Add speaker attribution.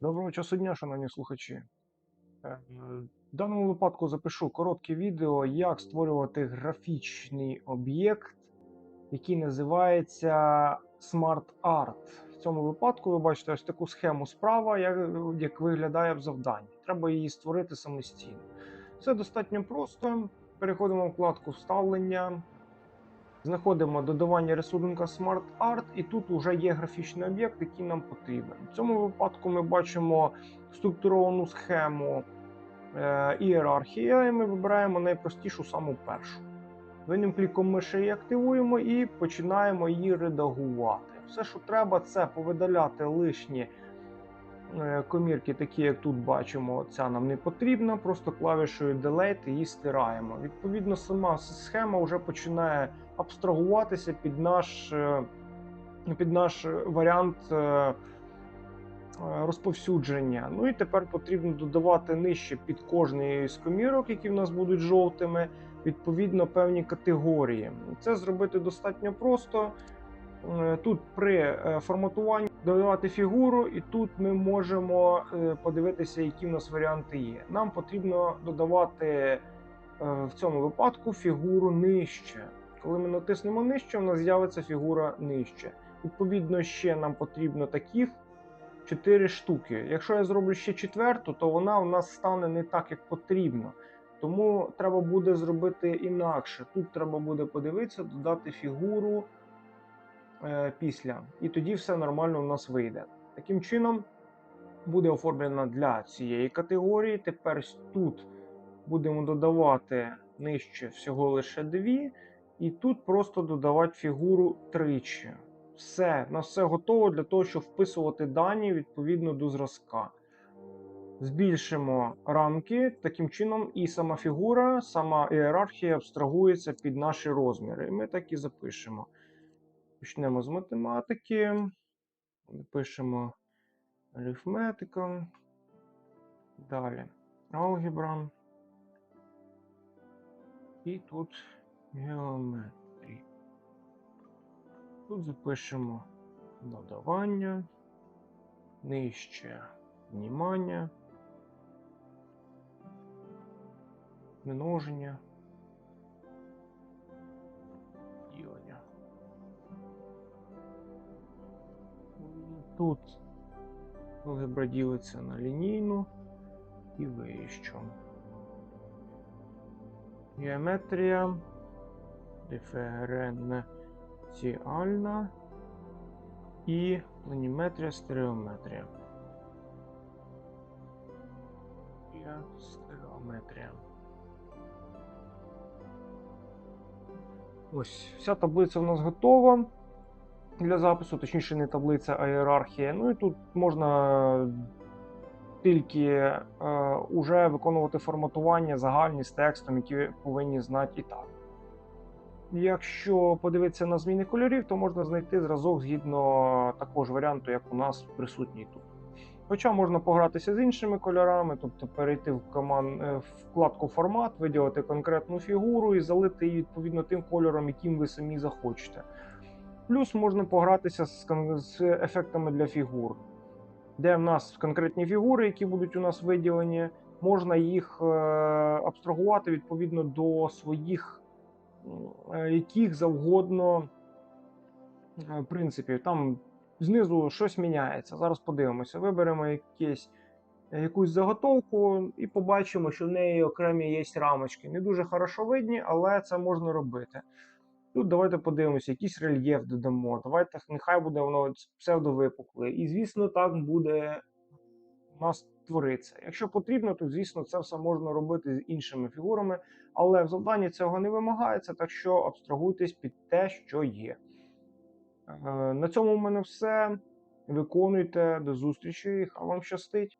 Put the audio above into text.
Speaker 1: Доброго часу дня, шановні слухачі. Е, В даному випадку запишу коротке відео, як створювати графічний об'єкт, який називається Smart Art. В цьому випадку ви бачите ось таку схему справа, як, як виглядає в завданні. Треба її створити самостійно. Все достатньо просто. Переходимо в вкладку Вставлення, знаходимо додавання рисунка Smart Art, і тут вже є графічний об'єкт, який нам потрібен. В цьому випадку ми бачимо структуровану схему е, ієрархія, і ми вибираємо найпростішу саму першу. Винним кліком миші її активуємо і починаємо її редагувати. Все, що треба, це повидаляти лишні комірки, такі як тут бачимо, ця нам не потрібна. Просто клавішою Delete її стираємо. Відповідно, сама схема вже починає абстрагуватися під наш, е, під наш варіант е, е, розповсюдження. Ну і тепер потрібно додавати нижче під кожний з комірок, які в нас будуть жовтими, відповідно певні категорії. Це зробити достатньо просто. Е, Тут при е, форматуванні додавати фігуру, і тут ми можемо е, подивитися, які в нас варіанти є. Нам потрібно додавати е, в цьому випадку фігуру нижче. Коли ми натиснемо нижче, у нас з'явиться фігура нижче. Відповідно, ще нам потрібно таких 4 штуки. Якщо я зроблю ще четверту, то вона у нас стане не так, як потрібно. Тому треба буде зробити інакше. Тут треба буде подивитися, додати фігуру е, після. І тоді все нормально у нас вийде. Таким чином буде оформлена для цієї категорії. Тепер тут будемо додавати нижче всього лише дві. І тут просто додавати фігуру тричі. Все, на все готово для того, щоб вписувати дані відповідно до зразка. Збільшимо рамки, таким чином, і сама фігура, сама ієрархія абстрагується під наші розміри. І ми так і запишемо. Почнемо з математики. Пишемо арифметика. Далі алгебра. І тут геометрія. Тут запишемо додавання, нижче внімання, множення, Тут алгебра ділиться на лінійну і вищу. Геометрія диференціальна і лініметрія стереометрія. Стереометрія. Ось, вся таблиця в нас готова для запису, точніше, не таблиця, а ієрархія. Ну і тут можна тільки е, уже виконувати форматування загальні з текстом, які повинні знати і так. Якщо подивитися на зміни кольорів, то можна знайти зразок згідно такого варіанту, як у нас присутній тут. Хоча можна погратися з іншими кольорами, тобто перейти в команд... е, вкладку формат, виділити конкретну фігуру і залити її відповідно тим кольором, яким ви самі захочете. Плюс можна погратися з, з ефектами для фігур, де в нас конкретні фігури, які будуть у нас виділені, можна їх е, абстрагувати відповідно до своїх е, яких завгодно е, принципів. Там знизу щось міняється. Зараз подивимося. Виберемо якесь, якусь заготовку і побачимо, що в неї окремі є рамочки. Не дуже хорошо видні, але це можна робити. Тут давайте подивимося, якийсь рельєф додамо. Давайте нехай буде воно псевдовипукле. І, звісно, так буде у нас твориться. Якщо потрібно, то звісно це все можна робити з іншими фігурами, але в завданні цього не вимагається, так що абстрагуйтесь під те, що є. Е, На цьому в мене все. Виконуйте до зустрічі. Хай вам щастить.